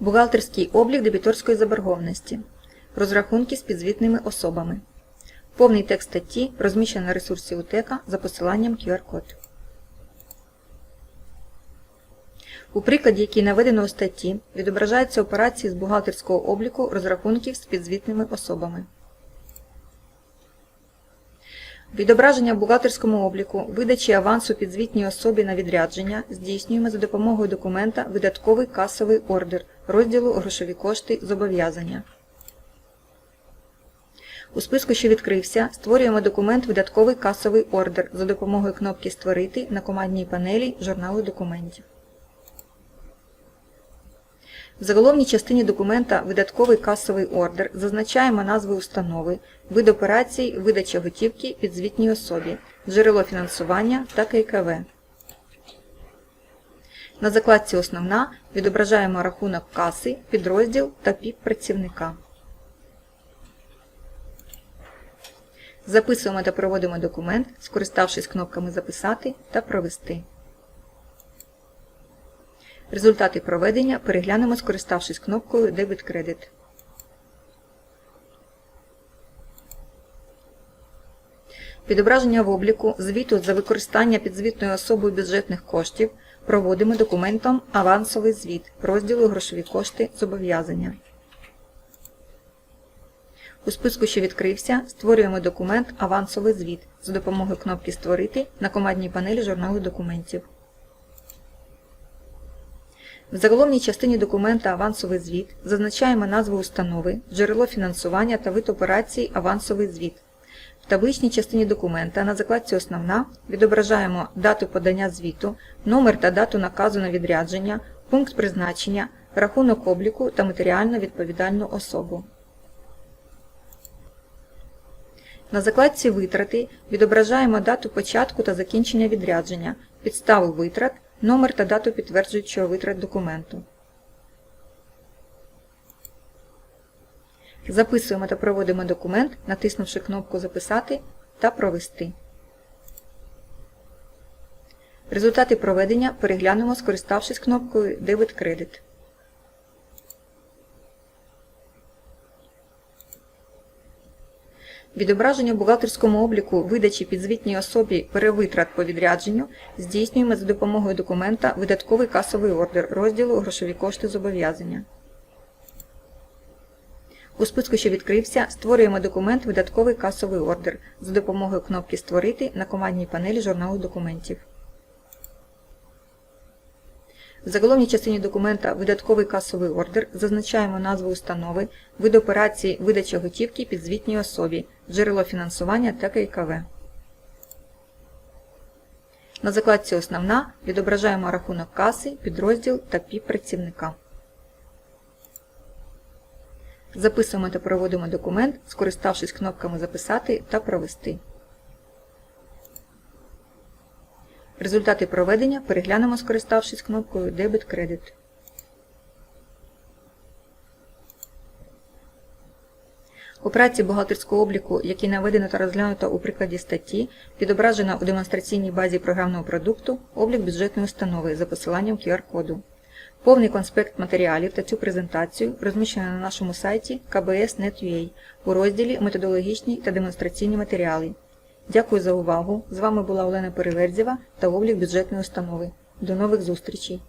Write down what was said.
Бухгалтерський облік дебіторської заборгованості. Розрахунки з підзвітними особами. Повний текст статті розміщено на ресурсі УТЕКа за посиланням QR-код. У прикладі, який наведено у статті, відображаються операції з бухгалтерського обліку розрахунків з підзвітними особами. Відображення в бухгалтерському обліку видачі авансу підзвітній особі на відрядження здійснюємо за допомогою документа Видатковий касовий ордер розділу Грошові кошти зобов'язання. У списку, що відкрився, створюємо документ Видатковий касовий ордер за допомогою кнопки Створити на командній панелі журналу документів. В заголовній частині документа Видатковий касовий ордер зазначаємо назви установи, вид операцій, видача готівки підзвітній особі, джерело фінансування та ККВ. На закладці Основна відображаємо рахунок каси, підрозділ та ПІП працівника. Записуємо та проводимо документ, скориставшись кнопками Записати та Провести. Результати проведення переглянемо, скориставшись кнопкою Дебіт-кредит. Відображення в обліку звіту за використання підзвітною особою бюджетних коштів проводимо документом Авансовий звіт розділу Грошові кошти зобов'язання. У списку, що відкрився, створюємо документ Авансовий звіт за допомогою кнопки Створити на командній панелі журналу документів. В заголовній частині документа Авансовий звіт зазначаємо назву установи, джерело фінансування та вид операцій Авансовий звіт. В табличній частині документа на закладці Основна відображаємо дату подання звіту, номер та дату наказу на відрядження, пункт призначення, рахунок обліку та матеріально відповідальну особу. На закладці Витрати відображаємо дату початку та закінчення відрядження, підставу витрат, номер та дату підтверджуючого витрат документу. Записуємо та проводимо документ, натиснувши кнопку Записати та Провести. Результати проведення переглянемо, скориставшись кнопкою Дебет-кредит. Відображення в бухгалтерському обліку видачі підзвітній особі перевитрат по відрядженню здійснюємо за допомогою документа Видатковий касовий ордер розділу Грошові кошти зобов'язання. У списку, що відкрився, створюємо документ Видатковий касовий ордер за допомогою кнопки Створити на командній панелі журналу документів. В заголовній частині документа Видатковий касовий ордер зазначаємо назву установи, вид операції видача готівки підзвітній особі, джерело фінансування та ККВ. На закладці Основна відображаємо рахунок каси, підрозділ та ПІП працівника. Записуємо та проводимо документ, скориставшись кнопками Записати та Провести. Результати проведення переглянемо, скориставшись кнопкою Дебет-кредит. Операції бухгалтерського обліку, які наведено та розглянуто у прикладі статті, відображено у демонстраційній базі програмного продукту облік бюджетної установи за посиланням QR-коду. Повний конспект матеріалів та цю презентацію розміщено на нашому сайті kbs.net.ua у розділі Методологічні та демонстраційні матеріали. Дякую за увагу! З вами була Олена Переверзєва та облік бюджетної установи. До нових зустрічей!